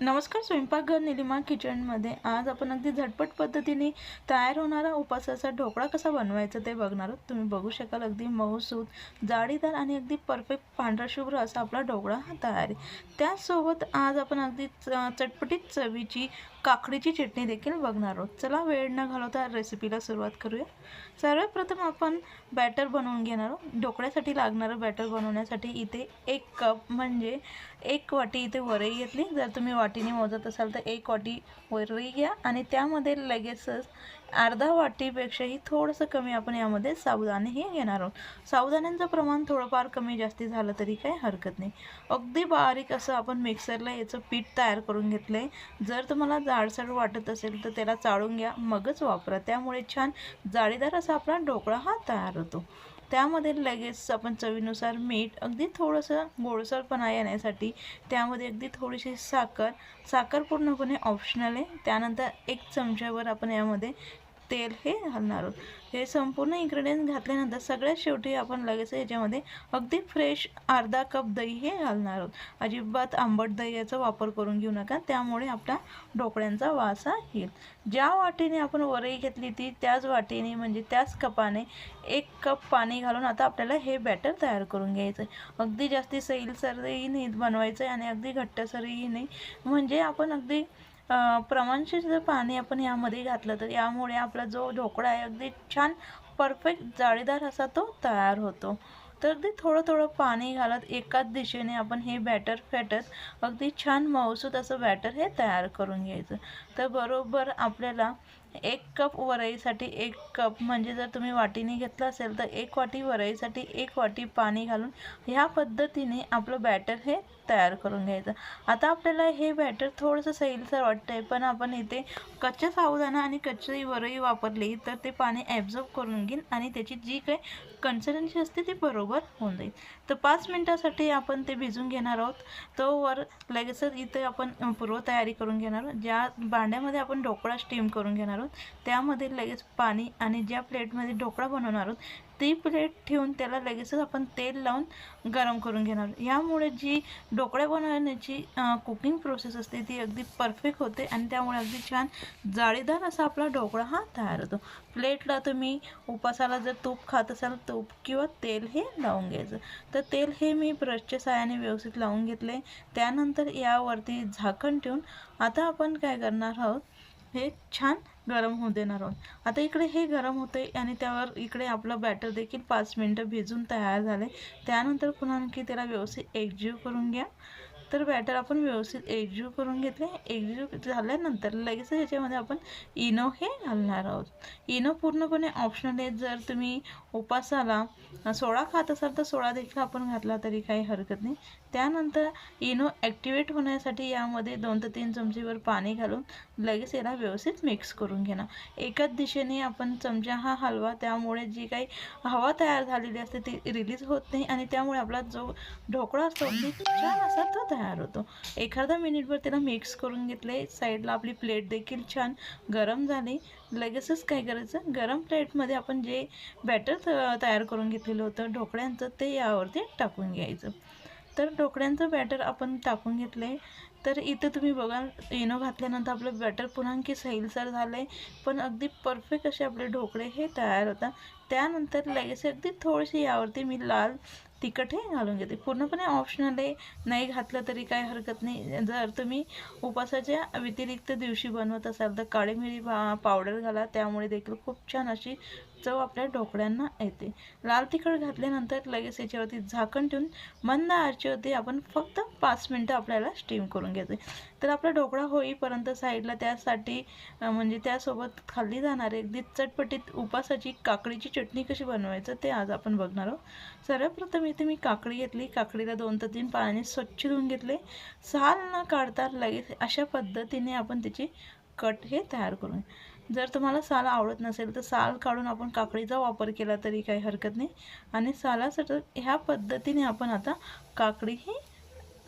नमस्कार स्वयंपाकघर निलिमा किचनमध्ये आज आपण अगदी झटपट पद्धतीने तयार होणारा उपासाचा ढोकळा कसा बनवायचा ते बघणार आहोत. तुम्ही बघू शकाल अगदी मऊसूत जाळीदार आणि अगदी परफेक्ट पांढरा शुभ्र असा आपला ढोकळा हा तयार आहे. त्याचसोबत आज आपण अगदी च- चटपटीत चवीची काकडीची चटणी देखील बघणार आहोत. चला वेळ न घालवता रेसिपीला सुरुवात करूया. सर्वप्रथम आपण बॅटर बनवून घेणार आहोत. ढोकळ्यासाठी लागणारं बॅटर बनवण्यासाठी इथे एक कप म्हणजे एक वाटी इथे वरई घेतली. जर तुम्ही वाटीने मोजत असाल तर एक वाटी वरई घ्या आणि त्यामध्ये लगेचच अर्धा वाटीपेक्षाही थोडंसं कमी आपण यामध्ये साबुदाणे हे घेणार आहोत. साबुदाण्यांचं प्रमाण थोडंफार कमी जास्ती झालं तरी काही हरकत नाही. अगदी बारीक असं आपण मिक्सरला याचं पीठ तयार करून घेतलं आहे जर तुम्हाला जाडसर वाटत असेल तर त्याला चाळून घ्या मगच वापरा. त्यामुळे छान जाळीदार असा आपला ढोकळा हा तयार होतो. त्यामध्ये लगेच आपण चवीनुसार मीठ अगदी थोडंसं गोडसरपणा येण्यासाठी त्यामध्ये अगदी थोडीशी साखर. साखर पूर्णपणे ऑप्शनल आहे. त्यानंतर एक चमच्यावर आपण यामध्ये तेल हे घालणार आहोत. हे संपूर्ण इन्ग्रेडियंट घातल्यानंतर सगळ्यात शेवटी आपण लगेच याच्यामध्ये अगदी फ्रेश अर्धा कप दही हे घालणार आहोत. अजिबात आंबट दही याचा वापर करून घेऊ नका त्यामुळे आपल्या ढोकळ्यांचा वास येईल. ज्या वाटीने आपण वरई घेतली ती त्याच वाटीने म्हणजे त्याच कपाने एक कप पाणी घालून आता आपल्याला हे बॅटर तयार करून घ्यायचं आहे. अगदी जास्ती सैलसरही नाही बनवायचं आहे आणि अगदी घट्टसरही नाही. म्हणजे आपण अगदी प्रमाणशीर जर पाणी आपण यामध्ये घातलं तर यामुळे आपला जो ढोकळा आहे अगदी छान परफेक्ट जाळीदार असा तो तयार होतो. तर अगदी थोडं थोडं पाणी घालत एकाच दिशेने आपण हे बॅटर फेटत अगदी छान मऊसूत असं बॅटर हे तयार करून घ्यायचं. तर बरोबर आपल्याला एक कप वरईसाठी एक कप म्हणजे जर तुम्ही वाटीने घेतलं असेल तर एक वाटी वरईसाठी एक वाटी पाणी घालून ह्या पद्धतीने आपलं बॅटर हे तयार करून घ्यायचं. आता आपल्याला हे बॅटर थोडंसं सैलसर वाटतं आहे पण आपण इथे कच्च्या साबुदाणा आणि कच्ची वरई वापरली तर ते पाणी ॲब्झॉर्ब करून घेईन आणि त्याची जी काही कन्सिस्टन्सी असते ती बरोबर होऊन जाईल. तर पाच मिनटासाठी आपण ते भिजून घेणार आहोत. तो वर लगेचच इथे आपण पूर्वतयारी करून घेणार आहोत. ज्या भांड्यामध्ये आपण ढोकळा स्टीम करून घेणार आहोत त्यामध्ये लगेच पाणी आणि ज्या प्लेटमध्ये ढोकळा बनवणार आहोत ती प्लेट ठेवून त्याला लगेचच आपण तेल लावून गरम करून घेणार. यामुळे जी ढोकळ्या बनवण्याची कुकिंग प्रोसेस असते ती अगदी परफेक्ट होते आणि त्यामुळे अगदी छान जाळीदार असा आपला ढोकळा हा तयार होतो. प्लेटला तुम्ही उपासाला जर तूप खात असाल तूप किंवा तेल हे लावून घ्यायचं. तर तेल हे मी ब्रशच्या साहाय्याने व्यवस्थित लावून घेतले. त्यानंतर यावरती झाकण ठेवून आता आपण काय करणार आहोत हे छान गरम होऊ देणार आहोत. आता इकडे हे गरम होते आणि त्यावर इकडे आपलं बॅटर देखील पाच मिनटं भिजून तयार झाले त्यानंतर पुन्हा आणखी त्याला व्यवस्थित एकजीव करून घ्या. तर बॅटर आपण व्यवस्थित एकजीव करून घेतले. एकजीव झाल्यानंतर लगेच ह्याच्यामध्ये आपण इनो हे घालणार आहोत. इनो पूर्णपणे ऑप्शनल आहे जर तुम्ही उपासाला सोळा खात असाल तर सोडा देखील आपण घातला तरी काही हरकत नाही. त्यानंतर इनो ॲक्टिवेट होण्यासाठी यामध्ये दोन ते तीन चमचीवर पाणी घालून लगेच याला व्यवस्थित मिक्स करून घेणार. एकाच दिशेने आपण चमचा हा हलवा त्यामुळे जी काही हवा तयार झालेली असते ती रिलीज होत नाही आणि त्यामुळे आपला जो ढोकळा असतो अगदी छान असा तो तयार होतो. एखादा मिनिटभर त्याला मिक्स करून घेतले साईडला आपली प्लेट देखील छान गरम झाली. लगेचच काय करायचं? गरम प्लेटमध्ये आपण जे बॅटर तयार करून घेतलेलं होतं ढोकळ्यांचं ते यावरती टाकून घ्यायचं. तर ढोकळ्यांचं बॅटर आपण टाकून घेतलं आहे तर इथं तुम्ही बघाल इनो घातल्यानंतर आपलं बॅटर पुन्हा आणखी सैलसर झालं आहे पण अगदी परफेक्ट असे आपले ढोकळे हे तयार होतात. त्यानंतर लगेच अगदी थोडीशी यावरती मी लाल तिखटही घालून घेते. पूर्णपणे ऑप्शनल आहे. नाही घातलं तरी काय हरकत नाही. जर तुम्ही उपासाच्या व्यतिरिक्त दिवशी बनवत असाल तर काळी मिरी पावडर घाला. त्यामुळे देखील खूप छान अशी चव आपल्या ढोकळ्यांना येते. लाल तिखट घातल्यानंतर लगेच याच्यावरती झाकण ठेवून मंद आरचेवरती आपण फक्त पाच मिनटं आपल्याला स्टीम करून घ्यायचं तर आपला ढोकळा होईपर्यंत साईडला त्यासाठी म्हणजे त्यासोबत खाल्ली जाणारे अगदी चटपटीत उपासाची काकडीची चटणी कशी बनवायचं ते आज आपण बघणार आहोत. सर्वप्रथम मी इथे मी काकडी घेतली. काकडीला दोन ते तीन पाण्याने स्वच्छ धुवून घेतले. साल न काढता लगेच अशा पद्धतीने आपण त्याची कट हे तयार करून. जर तुम्हाला साल आवडत नसेल तर साल काढून आपण काकडीचा वापर केला तरी काही हरकत नाही. आणि सालासाठी ह्या पद्धतीने आपण आता काकडी ही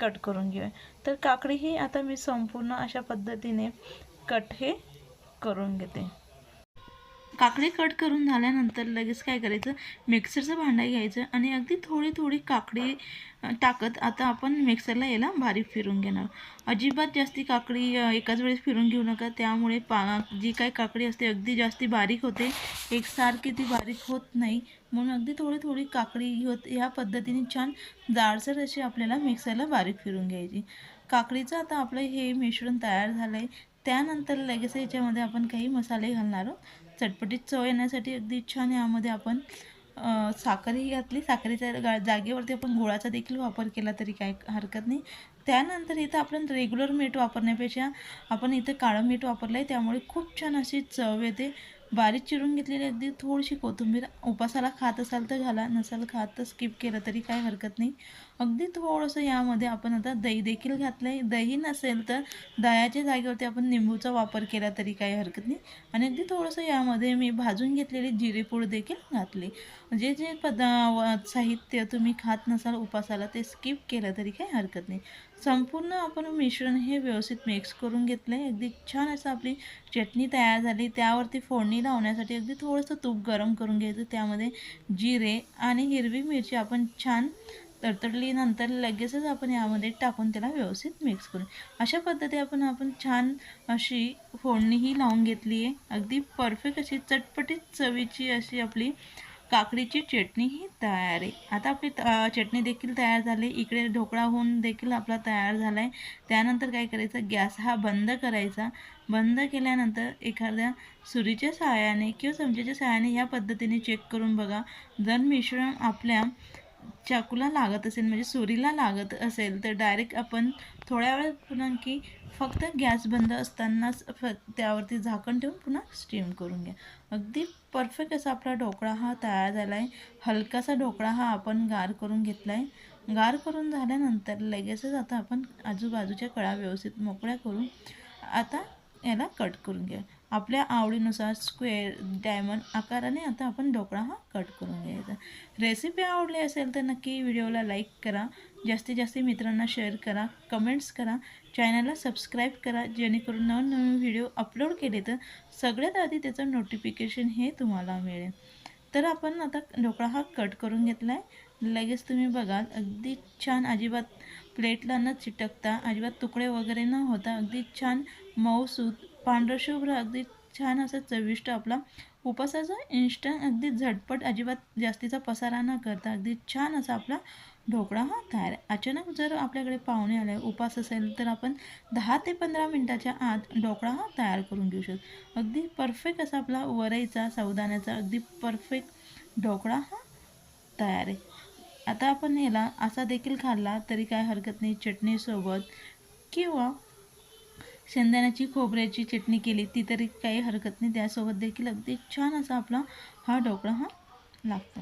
कट करून घेऊया. तर काकडी ही आता मी संपूर्ण अशा पद्धतीने कट हे करून घेते. काकडी कट करून झाल्यानंतर लगेच काय करायचं? मिक्सरचं भांडं घ्यायचं आणि अगदी थोडी थोडी काकडी टाकत आता आपण मिक्सरला याला बारीक फिरून घेणार. अजिबात जास्ती काकडी एकाच वेळेस फिरून घेऊ नका. त्यामुळे पा जी काही काकडी असते अगदी जास्ती बारीक होते. एकसारखी ती बारीक होत नाही. म्हणून अगदी थोडी थोडी काकडी होत ह्या पद्धतीने छान जाडसर अशी आपल्याला मिक्सरला बारीक फिरून घ्यायची. काकडीचं आता आपलं हे मिश्रण तयार झालं आहे त्यानंतर लगेच याच्यामध्ये आपण काही मसाले घालणार आहोत. चटपटीत चव येण्यासाठी अगदी छान यामध्ये आपण साखरही घातली. साखरेच्या गा जागेवरती आपण गुळाचा देखील वापर केला तरी काय हरकत नाही. त्यानंतर इथं आपण रेग्युलर मीठ वापरण्यापेक्षा आपण इथं काळं मीठ वापरलं आहे त्यामुळे खूप छान अशी चव येते. बारीक चिरून घेतलेली अगदी थोडीशी कोथिंबीर उपासाला खात असाल तर घाला. नसाल खात तर स्किप केलं तरी काही हरकत नाही. अगदी थोडंसं यामध्ये आपण आता दही देखील घातलं आहे दही नसेल तर दह्याच्या जागेवरती आपण निंबूचा वापर केला तरी काही हरकत नाही. आणि अगदी थोडंसं यामध्ये मी भाजून घेतलेली जिरेपूड देखील घातली. जे जे पद साहित्य तुम्ही खात नसाल उपासाला ते स्किप केलं तरी काही हरकत नाही. संपूर्ण आपण मिश्रण हे व्यवस्थित मिक्स करून घेतलं. आहे अगदी छान असं आपली चटणी तयार झाली. त्यावरती फोडणी लावण्यासाठी अगदी थोडंसं तूप गरम करून घ्यायचं. त्यामध्ये जिरे आणि हिरवी मिरची आपण छान तडतडलीनंतर लगेचच आपण यामध्ये टाकून त्याला व्यवस्थित मिक्स करू. अशा पद्धती आपण आपण छान अशी फोडणीही लावून घेतली आहे अगदी परफेक्ट अशी चटपटीत चवीची अशी आपली काकडीची चटणी ही तयार आहे. आता आपली चटणी देखील तयार झाली इकडे ढोकळा होऊन देखील आपला तयार झाला आहे. त्यानंतर काय करायचं? गॅस हा बंद करायचा. बंद केल्यानंतर एखाद्या सुरीच्या सहाय्याने किंवा चमच्याच्या सहाय्याने ह्या पद्धतीने चेक करून बघा. जर मिश्रण आपल्या चाकूला लागत असेल म्हणजे सुरीला लागत असेल तर डायरेक्ट आपण थोड्या वेळ पुन्हा की फक्त गॅस बंद असतानाच फ त्यावरती झाकण ठेवून पुन्हा स्टीम करून घ्या. अगदी परफेक्ट असा आपला ढोकळा हा तयार झाला आहे हलकासा ढोकळा हा आपण गार करून घेतला आहे गार करून झाल्यानंतर लगेचच आता आपण आजूबाजूच्या कळा व्यवस्थित मोकळ्या करून आता याला कट करून घ्या. आपल्या आवडीनुसार स्क्वेअर डायमंड आकाराने आता आपण ढोकळा हा कट करून घ्यायचा. रेसिपी आवडली असेल तर नक्की व्हिडिओला लाईक करा. जास्तीत जास्त मित्रांना शेअर करा. कमेंट्स करा. चॅनलला सबस्क्राईब करा. जेणेकरून नवनवीन व्हिडिओ अपलोड केले तर सगळ्यात आधी त्याचं नोटिफिकेशन हे तुम्हाला मिळेल. तर आपण आता ढोकळा हा कट करून घेतला आहे लगेच तुम्ही बघाल अगदी छान अजिबात प्लेटला न चिटकता अजिबात तुकडे वगैरे न होता अगदी छान मऊसूत पांढरशुभ्र अगदी छान असं चविष्ट आपला उपासाचा इन्स्टंट अगदी झटपट अजिबात जास्तीचा पसारा न करता अगदी छान असा आपला ढोकळा हा तयार आहे. अचानक जर आपल्याकडे पाहुणे आले उपास असेल तर आपण दहा ते पंधरा मिनटाच्या आत ढोकळा हा तयार करून घेऊ शकतो. अगदी परफेक्ट असा आपला वरईचा सावदाण्याचा अगदी परफेक्ट ढोकळा हा तयार आहे. आता आपण याला असा देखील खाल्ला तरी काय हरकत नाही चटणीसोबत किंवा शेंदाण्याची खोबऱ्याची चटणी केली ती तरी काही हरकत नाही. त्यासोबत देखील अगदी छान असा आपला हा ढोकळा हा लागतो.